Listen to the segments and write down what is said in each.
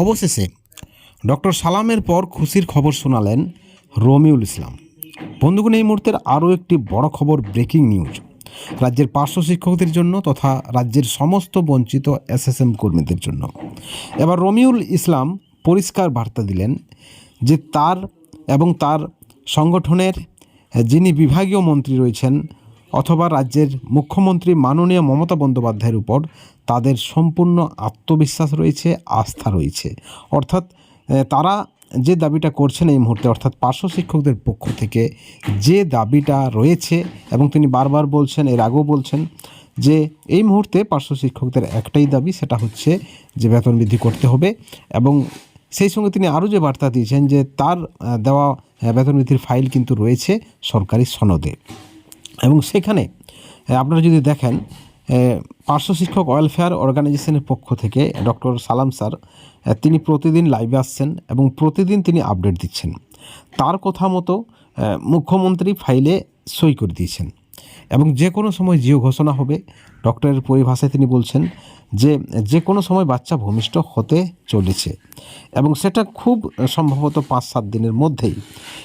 অবশেষে ডক্টর সালামের পর খুশির খবর শোনালেন রমিউল ইসলাম। বন্ধুগণ, এই মুহূর্তের আরও একটি বড় খবর ব্রেকিং নিউজ। রাজ্যের পার্শ্ব শিক্ষকদের জন্য তথা রাজ্যের সমস্ত বঞ্চিত এসএসএম কর্মীদের জন্য। এবার রমিউল ইসলাম পরিষ্কার বার্তা দিলেন যে তার এবং তার সংগঠনের যিনি বিভাগীয় মন্ত্রী রয়েছেন অথবা রাজ্যের মুখ্যমন্ত্রী মাননীয় মমতা বন্দ্যোপাধ্যায়ের উপর তাদের সম্পূর্ণ আত্মবিশ্বাস রয়েছে, আস্থা রয়েছে। অর্থাৎ তারা যে দাবিটা করছেন এই মুহূর্তে, অর্থাৎ পার্শ্ব শিক্ষকদের পক্ষ থেকে যে দাবিটা রয়েছে এবং তিনি বারবার বলছেন, এর আগেও বলছেন যে এই মুহূর্তে পার্শ্ব শিক্ষকদের একটাই দাবি, সেটা হচ্ছে যে বেতন বৃদ্ধি করতে হবে এবং সেই সঙ্গে তিনি আরও যে বার্তা দিয়েছেন যে তার দেওয়া বেতন বৃদ্ধির ফাইল কিন্তু রয়েছে সরকারি সনদে। এবং সেখানে আপনারা যদি দেখেন পার্শ্ব শিক্ষক ওয়েলফেয়ার অর্গানাইজেশনের পক্ষ থেকে ডক্টর সালাম স্যার তিনি প্রতিদিন লাইভে আসছেন এবং প্রতিদিন তিনি আপডেট দিচ্ছেন। তার কথা মতো মুখ্যমন্ত্রী ফাইলে সই করে দিয়েছেন। এবং যে কোনো সময় জিও ঘোষণা হবে। ডক্টরের পরিভাষায় তিনি বলছেন যে যে কোনো সময় বাচ্চা ভূমিষ্ঠ হতে চলেছে। এবং সেটা খুব সম্ভবত পাঁচ সাত দিনের মধ্যেই।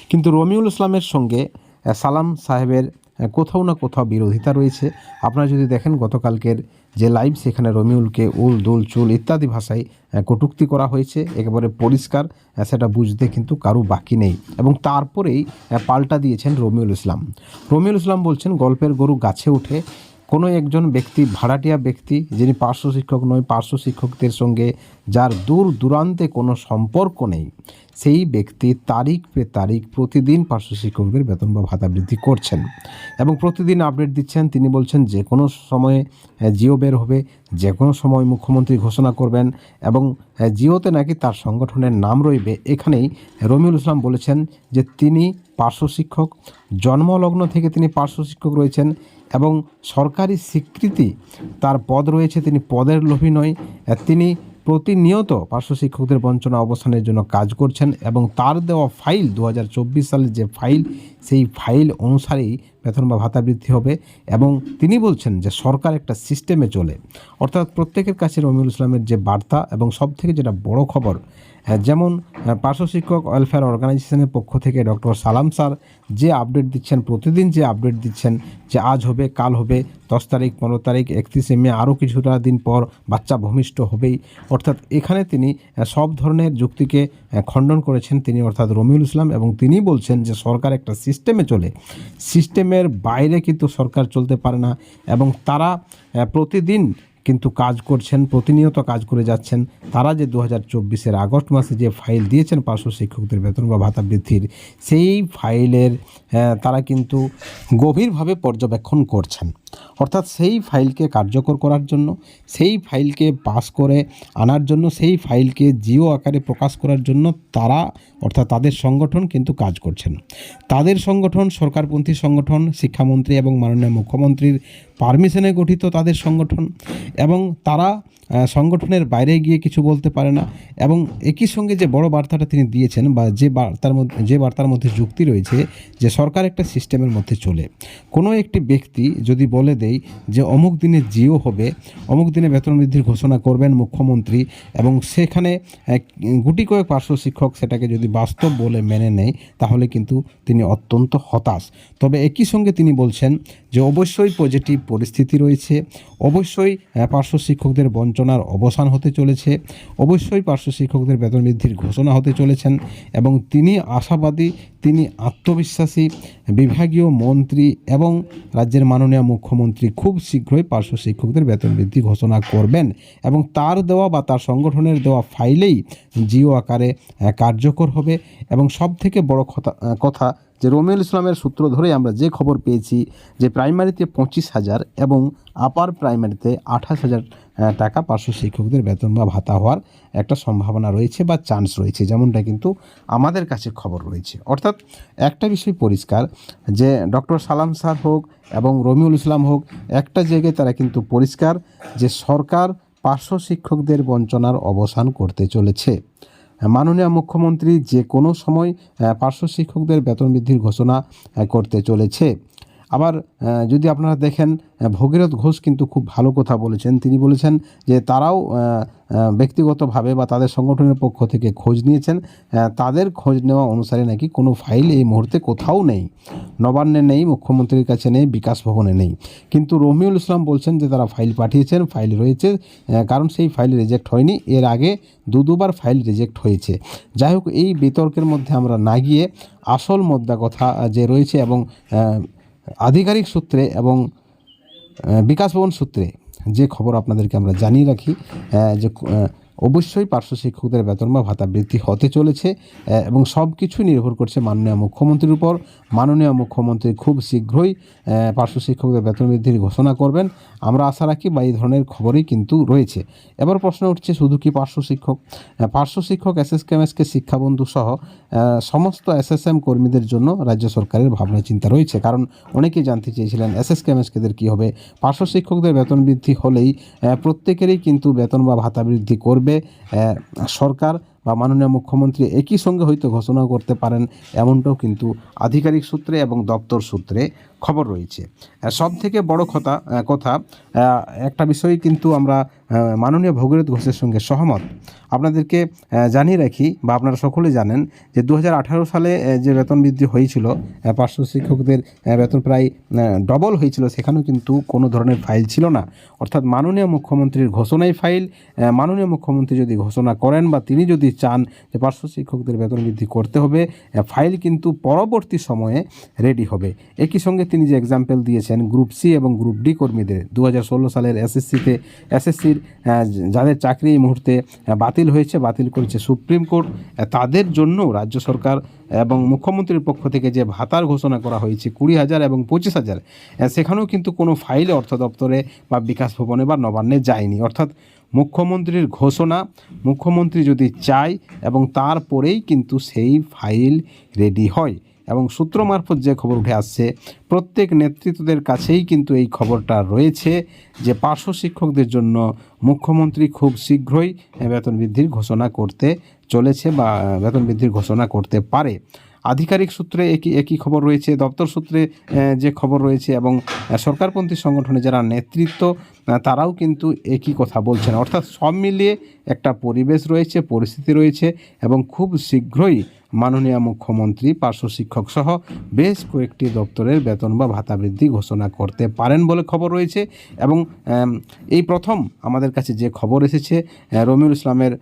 কিন্তু রমিউল ইসলামের সঙ্গে সালাম সাহেবের কোথাও না কোথাও বিরোধিতা রয়েছে। আপনারা যদি দেখেন গতকালকের যে লাইভ সেখানে রমিউলকে উল দুল চুল ইত্যাদি ভাষায় আহ, কটূক্তি করা হয়েছে একেবারে পরিষ্কার সেটা বুঝতে কিন্তু কারও বাকি নেই। এবং তারপরেই পাল্টা দিয়েছেন রমিউল ইসলাম। রমিউল ইসলাম বলছেন গল্পের গরু গাছে উঠে কোনো একজন ব্যক্তি ভাড়াটিয়া ব্যক্তি যিনি পার্শ্ব শিক্ষক নয় পার্শ্ব শিক্ষকদের সঙ্গে যার দূর দূরান্তে কোনো সম্পর্ক নেই সেই ব্যক্তি তারিখ পে তারিখ প্রতিদিন পার্শ্ব শিক্ষকদের বেতন বা ভাতা বৃদ্ধি করছেন এবং প্রতিদিন আপডেট দিচ্ছেন। তিনি বলছেন, যে কোনো সময়ে জিও বের হবে, যে কোনো সময় মুখ্যমন্ত্রী ঘোষণা করবেন এবং জিওতে নাকি তার সংগঠনের নাম রইবে। এখানেই রমিউল ইসলাম বলেছেন যে তিনি পার্শ্ব শিক্ষক, জন্মলগ্ন থেকে তিনি পার্শ্ব শিক্ষক রয়েছেন এবং সরকারি স্বীকৃতি তার পদ রয়েছে। তিনি পদের লোভী নয়। তিনি প্রতিনিয়ত পার্শ্ব শিক্ষকদের বঞ্চনা অবস্থানের জন্য কাজ করছেন এবং তার দেওয়া ফাইল দু হাজার চব্বিশ সালের যে ফাইল, সেই ফাইল অনুসারেই বেতন বা ভাতা বৃদ্ধি হবে এবং তিনি বলছেন যে সরকার একটা সিস্টেমে চলে। অর্থাৎ প্রত্যেকের কাছে রমিউল ইসলামের যে বার্তা এবং সব থেকে যেটা বড় খবর যেমন আহ, পার্শ্ব শিক্ষক ওয়েলফেয়ার অর্গানাইজেশনের পক্ষ থেকে ডক্টর সালাম স্যার যে আপডেট দিচ্ছেন প্রতিদিন যে আপডেট দিচ্ছেন যে আজ হবে কাল হবে দশ তারিখ পনেরো তারিখ একত্রিশে মে আরও কিছুটা দিন পর বাচ্চা ভূমিষ্ঠ হবেই। অর্থাৎ এখানে তিনি সব ধরনের যুক্তিকে খণ্ডন করেছেন। তিনি অর্থাৎ রমিউল ইসলাম এবং তিনি বলছেন যে সরকার একটা সিস্টেমে চলে। সিস্টেমের বাইরে কিন্তু সরকার চলতে পারে না এবং তারা প্রতিদিন কিন্তু কাজ করছেন, প্রতিনিয়ত কাজ করে যাচ্ছেন। তারা যে দু হাজার চব্বিশের আগস্ট মাসে যে ফাইল দিয়েছেন পার্শ্ব শিক্ষকদের বেতন বা ভাতা বৃদ্ধির, সেই ফাইলের তারা কিন্তু গভীরভাবে পর্যবেক্ষণ করছেন। অর্থাৎ সেই ফাইলকে কার্যকর করার জন্য, সেই ফাইলকে পাস করে আনার জন্য, সেই ফাইলকে জিও আকারে প্রকাশ করার জন্য তারা, অর্থাৎ তাদের সংগঠন কিন্তু কাজ করছেন। তাদের সংগঠন সরকারপন্থী সংগঠন, শিক্ষামন্ত্রী এবং মাননীয় মুখ্যমন্ত্রীর পারমিশনে গঠিত তাদের সংগঠন এবং তারা সংগঠনের বাইরে গিয়ে কিছু বলতে পারে না এবং একই সঙ্গে যে বড় বার্তাটা তিনি দিয়েছেন বা যে বার্তার মধ্যে, যে বার্তার মধ্যে যুক্তি রয়েছে যে সরকার একটা সিস্টেমের মধ্যে চলে। কোনো একটি ব্যক্তি যদি বলে দেয় যে অমুক দিনে জিও হবে, অমুক দিনে বেতন বৃদ্ধির ঘোষণা করবেন মুখ্যমন্ত্রী এবং সেখানে গুটি কয়েক পার্শ্ব শিক্ষক সেটাকে যদি বাস্তব বলে মেনে নেয়, তাহলে কিন্তু তিনি অত্যন্ত হতাশ। তবে একই সঙ্গে তিনি বলছেন যে অবশ্যই পজিটিভ পরিস্থিতি রয়েছে, অবশ্যই পার্শ্ব শিক্ষকদের বঞ্চনার অবসান হতে চলেছে, অবশ্যই পার্শ্ব শিক্ষকদের বেতন বৃদ্ধির ঘোষণা হতে চলেছেন এবং তিনি আশাবাদী, তিনি আত্মবিশ্বাসী, বিভাগীয় মন্ত্রী এবং রাজ্যের মাননীয় মুখ্যমন্ত্রী খুব শীঘ্রই পার্শ্ব শিক্ষকদের বেতন বৃদ্ধি ঘোষণা করবেন এবং তার দেওয়া বা তার সংগঠনের দেওয়া ফাইলেই জিও আকারে কার্যকর হবে। এবং সব থেকে বড়ো কথা কথা যে রমিউল ইসলামের সূত্র ধরে আমরা যে খবর পেয়েছি যে প্রাইমারিতে পঁচিশ হাজার এবং আপার প্রাইমারিতে আঠাশ হাজার টাকা পার্শ্ব শিক্ষকদের বেতন বা ভাতা হওয়ার একটা সম্ভাবনা রয়েছে বা চান্স রয়েছে, যেমনটা কিন্তু আমাদের কাছে খবর রয়েছে। অর্থাৎ একটা বিষয় পরিষ্কার, যে ডক্টর সালাম স্যার হোক এবং রমিউল ইসলাম হোক, একটা জায়গায় তারা কিন্তু পরিষ্কার যে সরকার পার্শ্ব শিক্ষকদের বঞ্চনার অবসান করতে চলেছে। মাননীয় মুখ্যমন্ত্রী যে কোনো সময় পার্শ্ব শিক্ষকদের বেতন বৃদ্ধির ঘোষণা করতে চলেছে। আবার যদি আপনারা দেখেন ভগীরথ ঘোষ কিন্তু খুব ভালো কথা বলেছেন। তিনি বলেছেন যে তারাও ব্যক্তিগতভাবে বা তাদের সংগঠনের পক্ষ থেকে খোঁজ নিয়েছেন। তাদের খোঁজ নেওয়া অনুসারে নাকি কোনো ফাইল এই মুহূর্তে কোথাও নেই। নবান্নে নেই, মুখ্যমন্ত্রীর কাছে নেই, বিকাশ ভবনে নেই। কিন্তু রমিউল ইসলাম বলছেন যে তারা ফাইল পাঠিয়েছেন, ফাইল রয়েছে কারণ সেই ফাইল রিজেক্ট হয়নি। এর আগে দু দুবার ফাইল রিজেক্ট হয়েছে। যাই হোক, এই বিতর্কের মধ্যে আমরা না গিয়ে আসল মোদ্দা কথা যে রয়েছে এবং আধিকারিক সূত্রে এবং বিকাশ ভবন সূত্রে যে খবর আপনাদেরকে আমরা জানিয়ে রাখি যে অবশ্যই পার্শ্ব শিক্ষকদের বেতন বা ভাতা বৃদ্ধি হতে চলেছে এবং সব কিছুই নির্ভর করছে মাননীয় মুখ্যমন্ত্রীর উপর। মাননীয় মুখ্যমন্ত্রী খুব শীঘ্রই পার্শ্ব শিক্ষকদের বেতন বৃদ্ধির ঘোষণা করবেন। আমরা আশা রাখি বা এই ধরনের খবরই কিন্তু রয়েছে। এবার প্রশ্ন উঠছে, শুধু কি পার্শ্ব শিক্ষক পার্শ্ব শিক্ষক এস এস কেমএসকে শিক্ষাবন্ধু সহ সমস্ত এসএসএম কর্মীদের জন্য রাজ্য সরকারের ভাবনা চিন্তা রয়েছে? কারণ অনেকেই জানতে চেয়েছিলেন এস এস কেমএসকেদের কী হবে? পার্শ্ব শিক্ষকদের বেতন বৃদ্ধি হলেই প্রত্যেকেরই কিন্তু বেতন বা ভাতা বৃদ্ধি করবে। আহ, সরকার বা মাননীয় মুখ্যমন্ত্রী একই সঙ্গে হয়তো ঘোষণা করতে পারেন এমনটাও কিন্তু আধিকারিক সূত্রে এবং দপ্তর সূত্রে খবর রয়েছে। সব থেকে বড় কথা কথা একটা বিষয় কিন্তু আমরা মাননীয় ভগীরথ ঘোষের সঙ্গে সহমত। আপনাদেরকে জানিয়ে রাখি বা আপনারা সকলে জানেন যে দু হাজার আঠারো সালে যে বেতন বৃদ্ধি হয়েছিল পার্শ্ব শিক্ষকদের বেতন প্রায় ডবল হয়েছিল, সেখানেও কিন্তু কোনো ধরনের ফাইল ছিল না। অর্থাৎ মাননীয় মুখ্যমন্ত্রীর ঘোষণাই ফাইল মাননীয় মুখ্যমন্ত্রী যদি ঘোষণা করেন বা তিনি যদি চান যে পার্শ্ব শিক্ষকদের বেতন বৃদ্ধি করতে হবে ফাইল কিন্তু পরবর্তী সময়ে রেডি হবে। একই সঙ্গে তিনি যে এক্সাম্পল দিয়েছেন গ্রুপ সি এবং গ্রুপ ডি কর্মীদের। দু হাজার ষোলো সালের এসএসসিতে এসএসসির যাদের চাকরি এই মুহূর্তে বাতিল হয়েছে, বাতিল করেছে সুপ্রিম কোর্ট তাদের জন্য রাজ্য সরকার এবং মুখ্যমন্ত্রীর পক্ষ থেকে যে ভাতার ঘোষণা করা হয়েছে, কুড়ি হাজার এবং পঁচিশ হাজার সেখানেও কিন্তু কোনো ফাইল অর্থ দপ্তরে বা বিকাশ ভবনে বা নবান্নে যায়নি। অর্থাৎ মুখ্যমন্ত্রীর ঘোষণা, মুখ্যমন্ত্রী যদি চায় এবং তারপরেই কিন্তু সেই ফাইল রেডি হয়। এবং সূত্র মারফত যে খবর উঠে আসছে, প্রত্যেক নেতৃত্বদের কাছেই কিন্তু এই খবরটা রয়েছে যে পার্শ্ব শিক্ষকদের জন্য মুখ্যমন্ত্রী খুব শীঘ্রই বেতন বৃদ্ধির ঘোষণা করতে চলেছে বা বেতন বৃদ্ধির ঘোষণা করতে পারে। আধিকারিক সূত্রে একই একই খবর রয়েছে, দপ্তর সূত্রে যে খবর রয়েছে এবং সরকারপন্থী সংগঠনে যারা নেতৃত্ব তারাও কিন্তু একই কথা বলছেন। অর্থাৎ সব মিলিয়ে একটা পরিবেশ রয়েছে, পরিস্থিতি রয়েছে এবং খুব শীঘ্রই মাননীয় মুখ্যমন্ত্রী, পার্শ্ব শিক্ষক সহ বেশ কয়েকটি দপ্তরের বেতন বা ভাতা বৃদ্ধি ঘোষণা করতে পারেন বলে খবর রয়েছে এবং এই প্রথম আমাদের কাছে যে খবর এসেছে রমিউল ইসলামের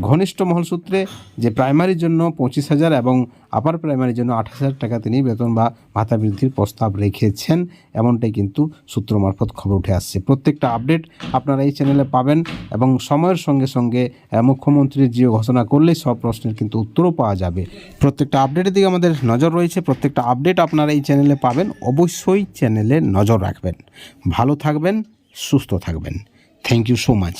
ঘনিষ্ঠ মহল সূত্রে যে প্রাইমারির জন্য পঁচিশ হাজার এবং আপার প্রাইমারির জন্য আঠাশ হাজার টাকা তিনি বেতন বা ভাতা বৃদ্ধির প্রস্তাব রেখেছেন। এমনটাই কিন্তু সূত্র মারফত খবর উঠে আসছে। প্রত্যেকটা আপডেট আপনারা এই চ্যানেলে পাবেন এবং সময়ের সঙ্গে সঙ্গে মুখ্যমন্ত্রীর যে ঘোষণা করলেই সব প্রশ্নের কিন্তু উত্তরও পাওয়া যাবে। প্রত্যেকটা আপডেটের দিকে আমাদের নজর রয়েছে। প্রত্যেকটা আপডেট আপনারা এই চ্যানেলে পাবেন। অবশ্যই চ্যানেলে নজর রাখবেন। ভালো থাকবেন, সুস্থ থাকবেন। Thank you so much